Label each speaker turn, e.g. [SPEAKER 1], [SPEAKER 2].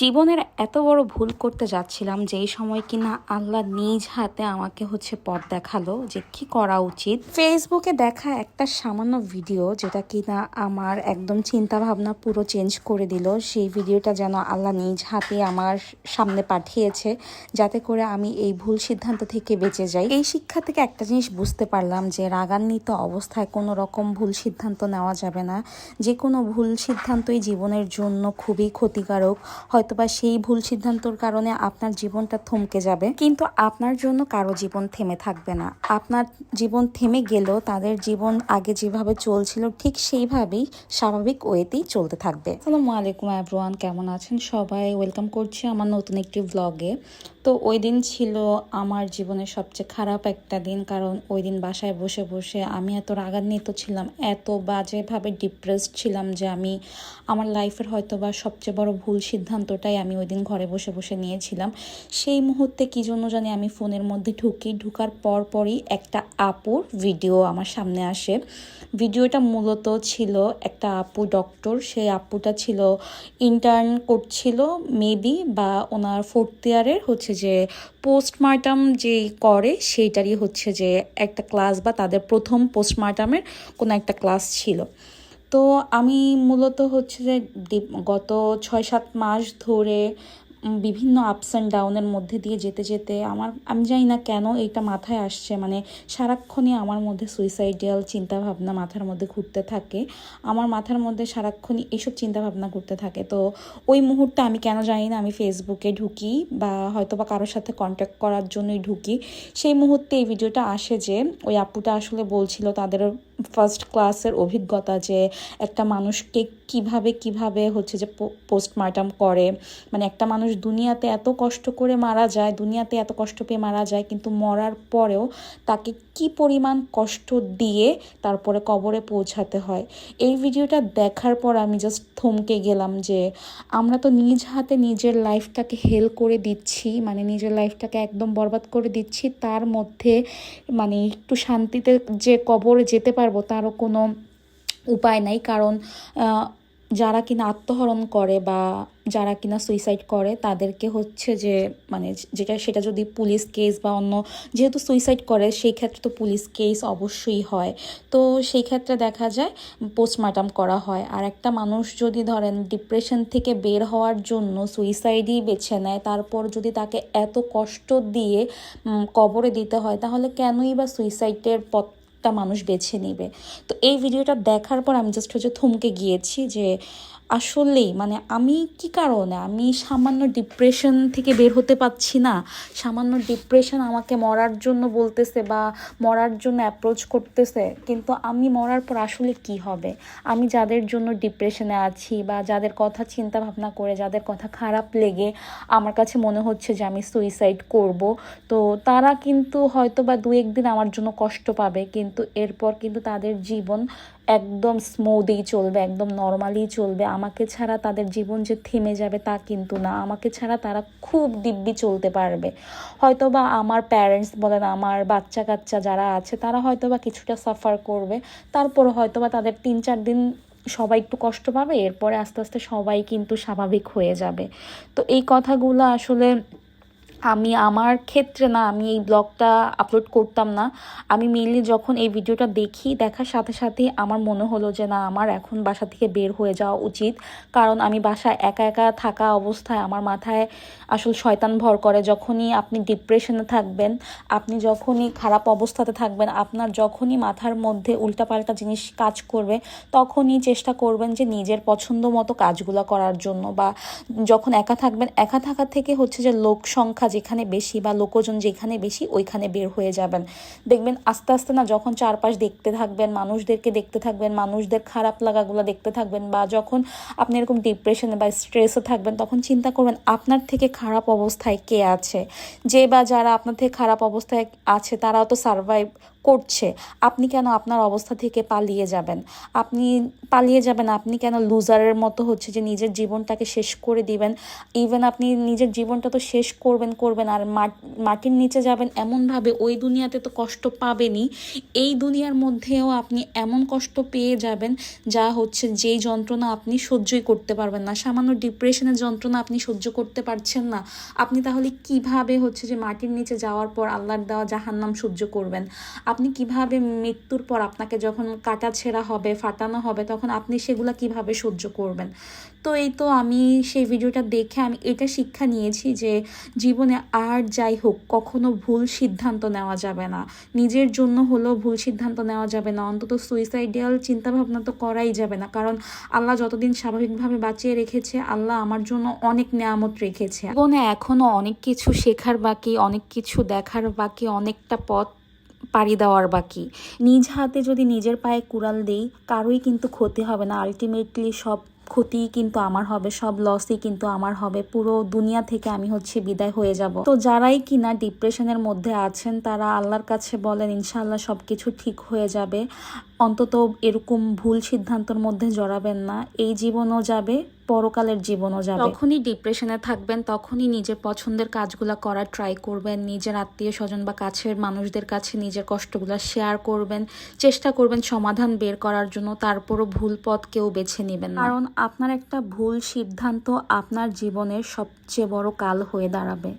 [SPEAKER 1] জীবনের এত বড় ভুল করতে যাচ্ছিলাম যেই সময় কিনা আল্লাহ নিজ হাতে আমাকে হচ্ছে পথ দেখাল যে কি করা উচিত। ফেসবুকে দেখা একটা সামান্য ভিডিও যেটা কিনা আমার একদম চিন্তা ভাবনা পুরো চেঞ্জ করে দিল। সেই ভিডিওটা যেন আল্লাহ নিজ হাতে আমার সামনে পাঠিয়েছে যাতে করে আমি এই ভুল সিদ্ধান্ত থেকে বেঁচে যাই। এই শিক্ষা থেকে একটা জিনিস বুঝতে পারলাম যে রাগান্বিত অবস্থায় কোনো রকম ভুল সিদ্ধান্ত নেওয়া যাবে না। যে কোনো ভুল সিদ্ধান্তই জীবনের জন্য খুবই ক্ষতিকারক। হয়তোবা সেই ভুল সিদ্ধান্তর কারণে আপনার জীবনটা থমকে যাবে। কিন্তু আপনার জন্য কারও জীবন থেমে থাকবে না। আপনার জীবন থেমে গেলেও তাদের জীবন আগে যেভাবে চলছিল ঠিক সেইভাবেই স্বাভাবিক ওয়েতেই চলতে থাকবে। আসসালামু আলাইকুম এভরিওয়ান কেমন আছেন সবাই? ওয়েলকাম করছি আমার নতুন একটি ব্লগে তো ওই দিন ছিল আমার জীবনের সবচেয়ে খারাপ একটা দিন, কারণ ওই দিন বাসায় বসে বসে আমি এত রাগান্বিত ছিলাম, এত বাজেভাবে ডিপ্রেসড ছিলাম যে আমি আমার লাইফের হয়তো বা সবচেয়ে বড় ভুল সিদ্ধান্তটাই আমি ওই দিন ঘরে বসে বসে নিয়েছিলাম। সেই মুহূর্তে কী জন্য জানি আমি ফোনের মধ্যে ঢুকি, ঢুকার পর পরই একটা আপুর ভিডিও আমার সামনে আসে। ভিডিওটা মূলত ছিল একটা আপু ডক্টর সেই আপুটা ছিল ইন্টার্ন করছিল মেবি বা ওনার ফোর্থ ইয়ারের হচ্ছে যে পোস্টমার্টাম যেই করে সেইটারই হচ্ছে যে একটা ক্লাস বা তাদের প্রথম পোস্টমার্টামের কোনো একটা ক্লাস ছিল। তো আমি মূলত হচ্ছে যে গত ছয় সাত মাস ধরে বিভিন্ন আপস অ্যান্ড ডাউনের মধ্যে দিয়ে যেতে যেতে আমার, আমি জানি না কেন এইটা মাথায় আসছে। মানে সারাক্ষণই আমার মধ্যে সুইসাইডিয়াল চিন্তাভাবনা মাথার মধ্যে ঘুরতে থাকে। আমার মাথার মধ্যে সারাক্ষণই এইসব চিন্তাভাবনা ঘুরতে থাকে। তো ওই মুহূর্তে আমি কেন জানি না আমি ফেসবুকে ঢুকি বা হয়তো বা কারোর সাথে কন্ট্যাক্ট করার জন্যই ঢুকি। সেই মুহূর্তে এই ভিডিওটা আসে যে, ওই আপুটা আসলে বলছিল তাদের ফার্স্ট ক্লাসের অভিজ্ঞতা যে একটা মানুষকে কীভাবে কীভাবে হচ্ছে যে পোস্টমার্টাম করে। মানে একটা মানুষ দুনিয়াতে এত কষ্ট করে মারা যায়, দুনিয়াতে এত কষ্ট পেয়ে মারা যায়, কিন্তু মরার পরেও তাকে কি পরিমাণ কষ্ট দিয়ে তারপরে কবরে পৌঁছাতে হয়। এই ভিডিওটা দেখার পর আমি জাস্ট থমকে গেলাম যে আমরা তো নিজ হাতে নিজের লাইফটাকে হেল করে দিচ্ছি মানে নিজের লাইফটাকে একদম বরবাদ করে দিচ্ছি। তার মধ্যে মানে একটু শান্তিতে যে কবরে যেতে পারব তারও কোনো উপায় নাই। কারণ যারা কিনা আত্মহরণ করে বা যারা কিনা সুইসাইড করে, তাদেরকে হচ্ছে যে মানে যেটা, সেটা যদি পুলিশ কেস বা অন্য যেহেতু সুইসাইড করে, সেই ক্ষেত্রে তো পুলিশ কেস অবশ্যই হয়। তো সেই ক্ষেত্রে দেখা যায় পোস্টমার্টাম করা হয়। আর একটা মানুষ যদি ধরেন ডিপ্রেশন থেকে বের হওয়ার জন্য সুইসাইডই বেছে নেয়, তারপর যদি তাকে এত কষ্ট দিয়ে কবরে দিতে হয়, তাহলে কেনই বা সুইসাইডের পথ মানুষ বেছে নেবে। তো এই ভিডিওটা দেখার পর আমি জাস্ট হচ্ছে থমকে গিয়েছি যে আসলেই মানে আমি কি কারণে? আমি সামান্য ডিপ্রেশন থেকে বের হতে পারছি না। সামান্য ডিপ্রেশন আমাকে মরার জন্য বলতেছে বা মরার জন্য অ্যাপ্রোচ করতেছে। কিন্তু আমি মরার পর আসলে কি হবে? আমি যাদের জন্য ডিপ্রেশনে আছি বা যাদের কথা চিন্তা ভাবনা করে, যাদের কথা খারাপ লেগে আমার কাছে মনে হচ্ছে যে আমি সুইসাইড করব, তো তারা কিন্তু হয়তো বা দু একদিন আমার জন্য কষ্ট পাবে। কিন্তু এরপর কিন্তু তাদের জীবন একদম স্মুথই চলবে, একদম নর্মালি চলবে। আমাকে ছাড়া তাদের জীবন যে থেমে যাবে তা কিন্তু না। আমাকে ছাড়া তারা খুব দিব্যি চলতে পারবে। হয়তো বা আমার প্যারেন্টস বলেন, আমার বাচ্চা কাচ্চা যারা আছে, তারা হয়তো বা কিছুটা সাফার করবে। তারপর হয়তো বা তাদের তিন চার দিন সবাই একটু কষ্ট পাবে, এরপরে আস্তে আস্তে সবাই কিন্তু স্বাভাবিক হয়ে যাবে। তো এই কথাগুলো আসলে আমি আমার ক্ষেত্রে না, আমি এই ব্লগটা আপলোড করতাম না। আমি মেনলি যখন এই ভিডিওটা দেখি, দেখার সাথে সাথে আমার মনে হলো যে না, আমার এখন বাসা থেকে বের হয়ে যাওয়া উচিত। কারণ আমি বাসায় একা একা থাকা অবস্থায় আমার মাথায় আসল শয়তান ভর করে। যখনই আপনি ডিপ্রেশনে থাকবেন, আপনি যখনই খারাপ অবস্থাতে থাকবেন, আপনার যখনই মাথার মধ্যে উল্টাপাল্টা জিনিস কাজ করবে, তখনই চেষ্টা করবেন যে নিজের পছন্দ মতো কাজগুলো করার জন্য। বা যখন একা থাকবেন, একা থাকা থেকে হচ্ছে যে লোক সংখ্যা যেখানে বেশি বা লোকজন যেখানে বেশি, ওইখানে বের হয়ে যাবেন। দেখবেন আস্তে আস্তে না যখন চারপাশ দেখতে থাকবেন, মানুষদেরকে দেখতে থাকবেন, মানুষদের খারাপ লাগাগুলো দেখতে থাকবেন বা যখন আপনি এরকম ডিপ্রেশনে বা স্ট্রেসে থাকবেন, তখন চিন্তা করবেন, আপনার থেকে খারাপ অবস্থায় কে আছে? যে বা যারা আপনার থেকে খারাপ অবস্থায় আছে, তারাও তো সার্ভাইভ করছে, আপনি কেন আপনার অবস্থা থেকে পালিয়ে যাবেন? আপনি পালিয়ে যাবেন, আপনি কেন লুজারের মতো হচ্ছে যে নিজের জীবনটাকে শেষ করে দিবেন? ইভেন আপনি নিজের জীবনটা তো শেষ করবেন করবেন, আর মাট- মাটির নিচে যাবেন এমনভাবে, ওই দুনিয়াতে তো কষ্ট পাবেনই। এই দুনিয়ার মধ্যেও আপনি এমন কষ্ট পেয়ে যাবেন, যা হচ্ছে যেই যন্ত্রণা আপনি সহ্যই করতে পারবেন না। সামান্য ডিপ্রেশনের যন্ত্রণা আপনি সহ্য করতে পারছেন না। আপনি তাহলে কীভাবে হচ্ছে যে মাটির নিচে যাওয়ার পর আল্লাহর দেওয়া জাহান্নাম সহ্য করবেন? আপনি কীভাবে মৃত্যুর পর আপনাকে যখন কাটা ছেঁড়া হবে, ফাটানো হবে, তখন আপনি সেগুলা কীভাবে সহ্য করবেন? তো এই তো আমি সেই ভিডিওটা দেখে আমি এটা শিক্ষা নিয়েছি যে জীবনে আর যাই হোক, কখনো ভুল সিদ্ধান্ত নেওয়া যাবে না। নিজের জন্য হলেও ভুল সিদ্ধান্ত নেওয়া যাবে না। অন্তত সুইসাইডিয়াল চিন্তাভাবনা তো করাই যাবে না। কারণ আল্লাহ যতদিন স্বাভাবিকভাবে বাঁচিয়ে রেখেছে, আল্লাহ আমার জন্য অনেক নেয়ামত রেখেছে। জীবনে এখনও অনেক কিছু শেখার বাকি, অনেক কিছু দেখার বাকি, অনেকটা পথ পাড়ি দেওয়ার বাকি। নিজ হাতে যদি নিজের পায়ে কুড়াল দেই, কারোই কিন্তু ক্ষতি হবে না। আলটিমেটলি সব ক্ষতি কিন্তু আমার হবে, সব লসই কিন্তু আমার হবে। পুরো দুনিয়া থেকে আমি হচ্ছে বিদায় হয়ে যাব। তো যারাই কিনা ডিপ্রেশনের মধ্যে আছেন, তারা আল্লাহর কাছে বলেন ইনশাল্লাহ সব কিছু ঠিক হয়ে যাবে। অন্তত এরকম ভুল সিদ্ধান্তের মধ্যে জড়াবেন না। এই জীবনও যাবে পরকালের জীবনও যাবে। যখনই ডিপ্রেশনে থাকবেন তখনই নিজের পছন্দের কাজগুলো করার ট্রাই করবেন নিজের আত্মীয় স্বজন বা কাছের মানুষদের কাছে নিজের কষ্টগুলো শেয়ার করবেন চেষ্টা করবেন সমাধান বের করার জন্য তারপরও ভুল পথ কেউ বেছে নেবেন কারণ আপনার একটা ভুল সিদ্ধান্ত আপনার জীবনের সবচেয়ে বড় কাল হয়ে দাঁড়াবে।